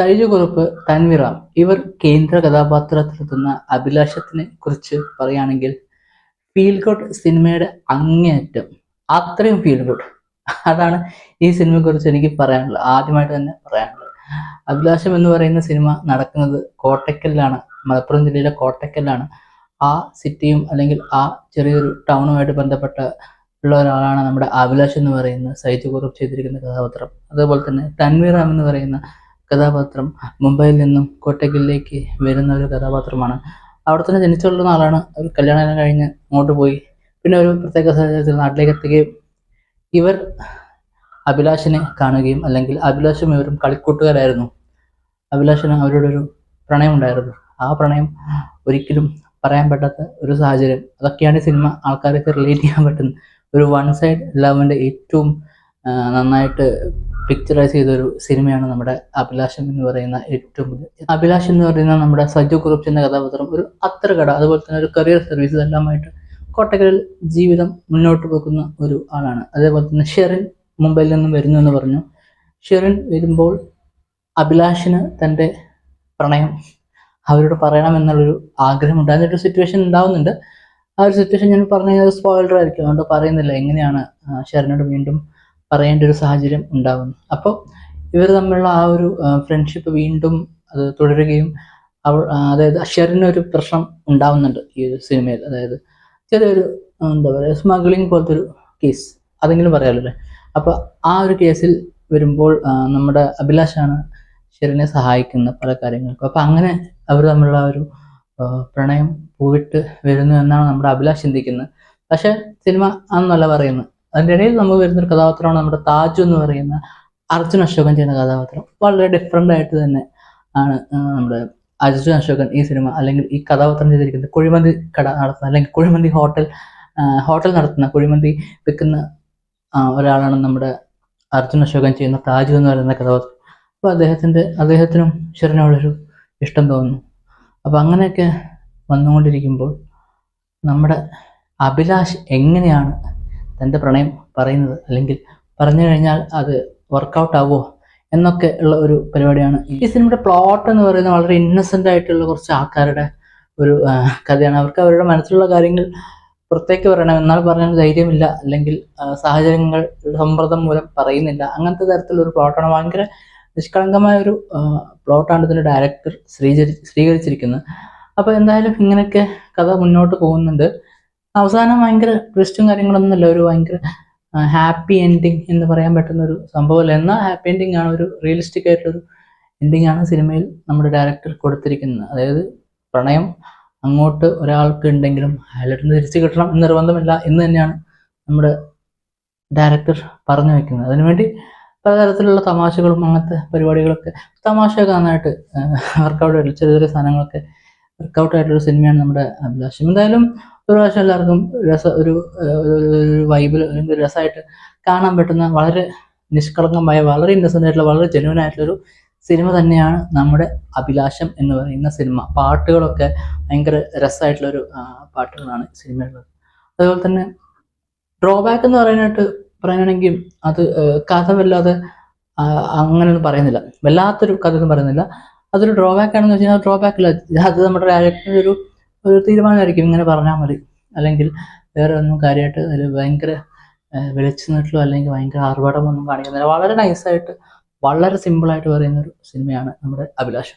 സൈജു കുറുപ്പ് തൻവിറാം. ഇവർ കേന്ദ്ര കഥാപാത്രത്തിലെത്തുന്ന അഭിലാഷത്തിനെ കുറിച്ച് പറയുകയാണെങ്കിൽ ഫീൽ ഗുഡ് സിനിമയുടെ അങ്ങേയറ്റം. അത്രയും ഫീൽ ഗുഡ്. അതാണ് ഈ സിനിമയെ കുറിച്ച് എനിക്ക് പറയാനുള്ളത്. ആദ്യമായിട്ട് തന്നെ പറയാനുള്ളത്. അഭിലാഷം എന്ന് പറയുന്ന സിനിമ നടക്കുന്നത് കോട്ടക്കലിലാണ്. മലപ്പുറം ജില്ലയിലെ കോട്ടക്കലിലാണ്. ആ സിറ്റിയും അല്ലെങ്കിൽ ആ ചെറിയൊരു ടൗണുമായിട്ട് ബന്ധപ്പെട്ട ഉള്ള ഒരാളാണ് നമ്മുടെ അഭിലാഷ് എന്ന് പറയുന്ന സൈജു കുറുപ്പ് ചെയ്തിരിക്കുന്ന കഥാപാത്രം. അതുപോലെ തന്നെ തൻവീറാം എന്ന് പറയുന്ന കഥാപാത്രം മുംബൈയിൽ നിന്നും കോട്ടയ്ക്കലിലേക്ക് വരുന്ന ഒരു കഥാപാത്രമാണ്. അവിടെ തന്നെ ജനിച്ചുള്ള നാളാണ് ഒരു കല്യാണം കഴിഞ്ഞ് അങ്ങോട്ട് പോയി. പിന്നെ ഒരു പ്രത്യേക സാഹചര്യത്തിൽ നാട്ടിലേക്ക് എത്തുകയും ഇവർ അഭിലാഷിനെ കാണുകയും അല്ലെങ്കിൽ അഭിലാഷും ഇവരും കളിക്കൂട്ടുകാരായിരുന്നു. അഭിലാഷിന് അവരോടൊരു പ്രണയം ഉണ്ടായിരുന്നു ആ പ്രണയം ഒരിക്കലും പറയാൻ പറ്റാത്ത ഒരു സാഹചര്യം. അതൊക്കെയാണ് സിനിമ ആൾക്കാർക്ക് റിലേറ്റ് ചെയ്യാൻ പറ്റുന്ന ഒരു വൺ സൈഡ് ലവന്റെ ഏറ്റവും നന്നായിട്ട് പിക്ചറൈസ് ചെയ്തൊരു സിനിമയാണ് നമ്മുടെ അഭിലാഷം എന്ന് പറയുന്ന ഏറ്റവും പുതിയ അഭിലാഷം എന്ന് പറയുന്ന നമ്മുടെ സജു കുറുപ്പ് എന്ന കഥാപാത്രം ഒരു അത്ര കട അതുപോലെ തന്നെ ഒരു കരിയർ സർവീസ് എല്ലാമായിട്ട് കോട്ടക്കലിൽ ജീവിതം മുന്നോട്ട് പോകുന്ന ഒരു ആളാണ്. അതേപോലെ തന്നെ ഷെറിൻ മുംബൈയിൽ നിന്നും വരുന്നു എന്ന് പറഞ്ഞു. ഷെറിൻ വരുമ്പോൾ അഭിലാഷിന് തന്റെ പ്രണയം അവരോട് പറയണമെന്നുള്ളൊരു ആഗ്രഹം ഒരു സിറ്റുവേഷൻ ഉണ്ടാവുന്നുണ്ട്. ആ ഒരു സിറ്റുവേഷൻ ഞാൻ പറഞ്ഞു കഴിഞ്ഞാൽ സ്പോയിലർ ആയിരിക്കും. അതുകൊണ്ട് പറയുന്നില്ല എങ്ങനെയാണ് ഷെറിനോട് വീണ്ടും പറയേണ്ട ഒരു സാഹചര്യം ഉണ്ടാകുന്നു അപ്പോൾ ഇവർ തമ്മിലുള്ള ആ ഒരു ഫ്രണ്ട്ഷിപ്പ് വീണ്ടും അത് തുടരുകയും അവൾ അതായത് ഒരു പ്രശ്നം ഉണ്ടാവുന്നുണ്ട് ഈ ഒരു സിനിമയിൽ. അതായത് ചെറിയൊരു എന്താ പറയുക സ്മഗ്ലിംഗ് പോലത്തെ ഒരു കേസ് അതെങ്കിലും പറയാമല്ലോ അപ്പോൾ ആ ഒരു കേസിൽ വരുമ്പോൾ നമ്മുടെ അഭിലാഷാണ് ഷെറിനെ സഹായിക്കുന്ന പല കാര്യങ്ങൾക്കും. അപ്പോൾ അങ്ങനെ അവർ തമ്മിലുള്ള ഒരു പ്രണയം പൂവിട്ട് വരുന്നു എന്നാണ് നമ്മുടെ അഭിലാഷ് ചിന്തിക്കുന്നത്. പക്ഷേ സിനിമ അന്നല്ല പറയുന്നത്. അതിന്റെ ഇടയിൽ നമുക്ക് വരുന്ന ഒരു കഥാപാത്രമാണ് നമ്മുടെ താജു എന്ന് പറയുന്ന അർജുൻ അശോകൻ ചെയ്യുന്ന കഥാപാത്രം. വളരെ ഡിഫറെന്റ് ആയിട്ട് തന്നെ ആണ് നമ്മുടെ അർജുൻ അശോകൻ ഈ സിനിമ അല്ലെങ്കിൽ ഈ കഥാപാത്രം ചെയ്തിരിക്കുന്നത്. കുഴിമന്തി കട നടത്തുന്ന അല്ലെങ്കിൽ കുഴിമന്തി ഹോട്ടൽ ഹോട്ടൽ നടത്തുന്ന കുഴിമന്തി വിൽക്കുന്ന ഒരാളാണ് നമ്മുടെ അർജുൻ അശോകൻ ചെയ്യുന്ന താജു എന്ന് പറയുന്ന കഥാപാത്രം. അപ്പോൾ അദ്ദേഹത്തിന്റെ അദ്ദേഹത്തിനും ഷെറിനോടൊരു ഇഷ്ടം തോന്നുന്നു. അപ്പോൾ അങ്ങനെയൊക്കെ വന്നുകൊണ്ടിരിക്കുമ്പോൾ നമ്മുടെ അഭിലാഷ് എങ്ങനെയാണ് തന്റെ പ്രണയം പറയുന്നത് അല്ലെങ്കിൽ പറഞ്ഞു കഴിഞ്ഞാൽ അത് വർക്കൗട്ട് ആവുമോ എന്നൊക്കെ ഉള്ള ഒരു പരിപാടിയാണ് ഈ സിനിമയുടെ പ്ലോട്ട് എന്ന് പറയുന്നത് വളരെ ഇന്നസെന്റ് ആയിട്ടുള്ള കുറച്ച് ആൾക്കാരുടെ ഒരു കഥയാണ്. അവർക്ക് അവരുടെ മനസ്സിലുള്ള കാര്യങ്ങൾ പുറത്തേക്ക് പറയണം. എന്നാൽ പറയാൻ ധൈര്യമില്ല അല്ലെങ്കിൽ സാഹചര്യങ്ങൾ സമ്മർദ്ദം മൂലം പറയുന്നില്ല. അങ്ങനത്തെ തരത്തിലുള്ള ഒരു പ്ലോട്ടാണ് ഭയങ്കര നിഷ്കളങ്കമായ ഒരു പ്ലോട്ടാണ് ഇതിന്റെ ഡയറക്ടർ സ്വീകരിച്ചിരിക്കുന്നത് അപ്പോൾ എന്തായാലും ഇങ്ങനെയൊക്കെ കഥ മുന്നോട്ട് പോകുന്നുണ്ട്. അവസാനം ഭയങ്കര ട്വിസ്റ്റും കാര്യങ്ങളൊന്നുമല്ല ഒരു ഭയങ്കര ഹാപ്പി എൻഡിങ് എന്ന് പറയാൻ പറ്റുന്ന ഒരു സംഭവമല്ല. എന്നാൽ ഹാപ്പി എൻഡിങ് ആണ് ഒരു റിയലിസ്റ്റിക് ആയിട്ടൊരു എൻഡിങ് ആണ് സിനിമയിൽ നമ്മുടെ ഡയറക്ടർ കൊടുത്തിരിക്കുന്നത്. അതായത് പ്രണയം അങ്ങോട്ട് ഒരാൾക്ക് ഉണ്ടെങ്കിലും അയാളിട്ട് തിരിച്ചു കിട്ടണം എന്ന് നിർബന്ധമില്ല എന്ന് തന്നെയാണ് നമ്മുടെ ഡയറക്ടർ പറഞ്ഞു വെക്കുന്നത്. അതിനുവേണ്ടി പലതരത്തിലുള്ള തമാശകളും അങ്ങനത്തെ പരിപാടികളൊക്കെ തമാശയൊക്കെ നന്നായിട്ട് വർക്കൗട്ട് ആയിട്ടുള്ള ചെറിയ ചെറിയ സാധനങ്ങളൊക്കെ വർക്കൗട്ട് ആയിട്ടുള്ള സിനിമയാണ് നമ്മുടെ അഭിലാഷം. എന്തായാലും ഒരു പ്രാവശ്യം എല്ലാവർക്കും രസ ഒരു ഒരു വൈബിൽ ഒരു രസമായിട്ട് കാണാൻ പറ്റുന്ന വളരെ നിഷ്കളങ്കമായ വളരെ ഇന്നസെന്റ് ആയിട്ടുള്ള വളരെ ജനുവൻ ആയിട്ടുള്ളൊരു സിനിമ തന്നെയാണ് നമ്മുടെ അഭിലാഷം എന്ന് പറയുന്ന സിനിമ പാട്ടുകളൊക്കെ ഭയങ്കര രസമായിട്ടുള്ളൊരു പാട്ടുകളാണ് സിനിമയുള്ളത് അതുപോലെ തന്നെ ഡ്രോബാക്ക് എന്ന് പറയാനായിട്ട് പറയാനാണെങ്കിൽ അത് കഥ വല്ലാതെ അങ്ങനെയൊന്നും പറയുന്നില്ല. വല്ലാത്തൊരു കഥ ഒന്നും പറയുന്നില്ല. അതൊരു ഡ്രോബാക്ക് ആണെന്ന് വെച്ചാൽ ഡ്രോബാക്ക് ഇല്ല. അത് നമ്മുടെ ഡയറക്ടറിന്റെ ഒരു ഒരു തീരുമാനമായിരിക്കും ഇങ്ങനെ പറഞ്ഞാൽ മതി. അല്ലെങ്കിൽ വേറെ ഒന്നും കാര്യമായിട്ട് അതിൽ ഭയങ്കര ഏഹ്, വെളിച്ചു നീട്ടലോ അല്ലെങ്കിൽ ഭയങ്കര ആർഭാടമൊന്നും കാണിക്കുന്നില്ല. വളരെ നൈസായിട്ട് വളരെ സിമ്പിളായിട്ട് പറയുന്നൊരു സിനിമയാണ് നമ്മുടെ അഭിലാഷം.